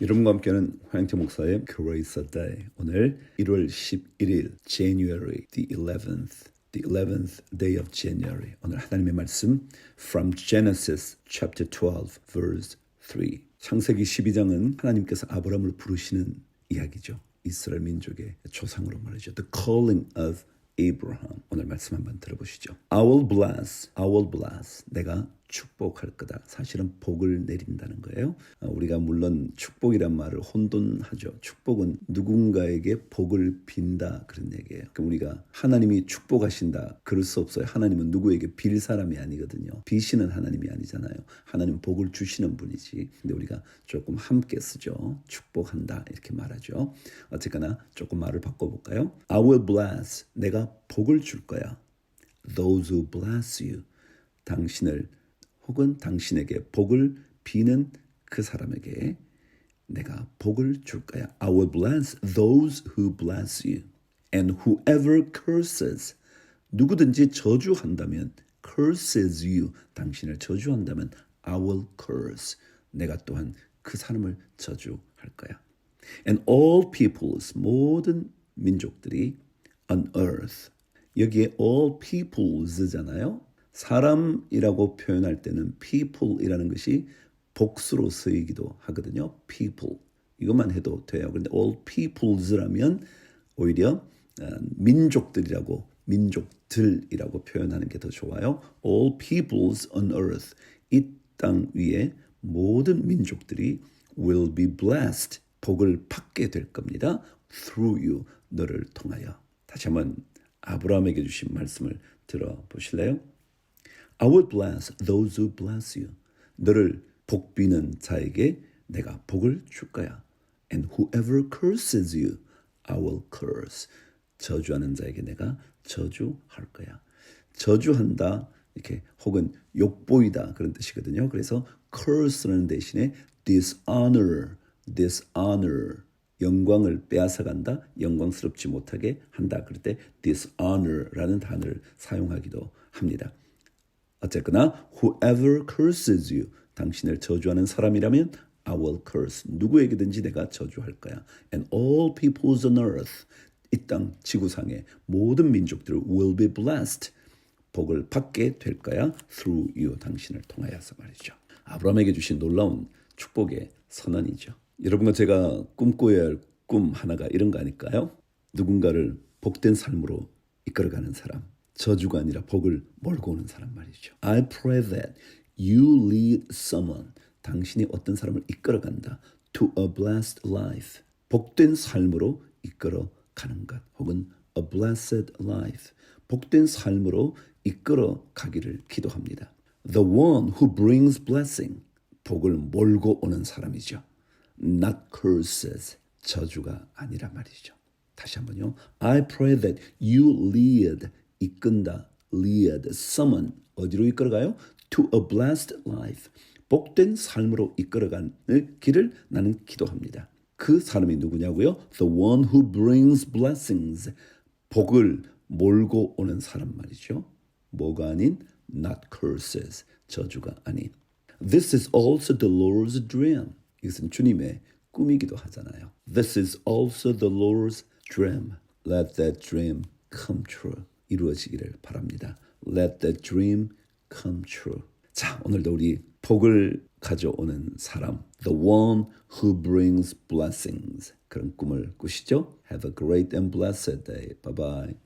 여러분과 함께하는 화영태 목사의 a Day 오늘 1월 11일 January the 11th the 11th day of January 오늘 하나님의 말씀 from Genesis chapter 12 verse 3 창세기 12장은 하나님께서 아브라함을 부르시는 이야기죠 이스라엘 민족의 조상으로 말이죠 The calling of Abraham 오늘 말씀 한번 들어보시죠 I will bless I will bless 내가 축복할 거다. 사실은 복을 내린다는 거예요. 어, 우리가 물론 축복이란 말을 혼돈하죠. 축복은 누군가에게 복을 빈다 그런 얘기예요. 그럼 우리가 하나님이 축복하신다 그럴 수 없어요. 하나님은 누구에게 빌 사람이 아니거든요. 비시는 하나님이 아니잖아요. 하나님 복을 주시는 분이지. 근데 우리가 조금 함께 쓰죠. 축복한다 이렇게 말하죠. 어쨌거나 조금 말을 바꿔볼까요? I will bless. 내가 복을 줄 거야. Those who bless you. 당신을 혹은 당신에게 복을 비는 그 사람에게 내가 복을 줄 거야. I will bless those who bless you. And whoever curses 누구든지 저주한다면 curses you 당신을 저주한다면 I will curse 내가 또한 그 사람을 저주할 거야. And all peoples 모든 민족들이 on earth 여기에 all peoples잖아요. 사람이라고 표현할 때는 people이라는 것이 복수로 쓰이기도 하거든요. people 이것만 해도 돼요. 그런데 all peoples라면 오히려 어, 민족들이라고 민족들이라고 표현하는 게 더 좋아요. all peoples on earth 이 땅 위에 모든 민족들이 will be blessed 복을 받게 될 겁니다. through you 너를 통하여 다시 한번 아브라함에게 주신 말씀을 들어보실래요? I will bless those who bless you. 너를 복비는 자에게 내가 복을 줄 거야. And whoever curses you, I will curse. 저주하는 자에게 내가 저주할 거야. 저주한다 이렇게 혹은 욕보이다 그런 뜻이거든요. 그래서 curse라는 대신에 dishonor, dishonor 영광을 빼앗아 간다, 영광스럽지 못하게 한다. 그럴 때 dishonor라는 단어를 사용하기도 합니다. 어쨌거나 whoever curses you 당신을 저주하는 사람이라면 I will curse 누구에게든지 내가 저주할 거야. And all peoples on earth 이 땅 지구상의 모든 민족들 will be blessed 복을 받게 될 거야 through you 당신을 통하여서 말이죠. 아브라함에게 주신 놀라운 축복의 선언이죠. 여러분과 제가 꿈꿔야 할 꿈 하나가 이런 거 아닐까요? 누군가를 복된 삶으로 이끌어가는 사람. 저주가 아니라 복을 몰고 오는 사람 말이죠. I pray that you lead someone. 당신이 어떤 사람을 이끌어간다. To a blessed life. 복된 삶으로 이끌어 가는 것. 혹은 a blessed life. 복된 삶으로 이끌어 가기를 기도합니다. The one who brings blessing. 복을 몰고 오는 사람이죠. Not curses. 저주가 아니라 말이죠. 다시 한번요. I pray that you lead 이끈다 lead someone 어디로 이끌어가요? To a blessed life 복된 삶으로 이끌어가는 길을 나는 기도합니다. 그 사람이 누구냐고요? The one who brings blessings 복을 몰고 오는 사람 말이죠. 뭐가 아닌 not curses 저주가 아닌 This is also the Lord's dream. 이것은 주님의 꿈이기도 하잖아요. This is also the Lord's dream. Let that dream come true. 이루어지기를 바랍니다. Let that dream come true. 자, 오늘도 우리 복을 가져오는 사람, the one who brings blessings. 그런 꿈을 꾸시죠? Have a great and blessed day. Bye bye.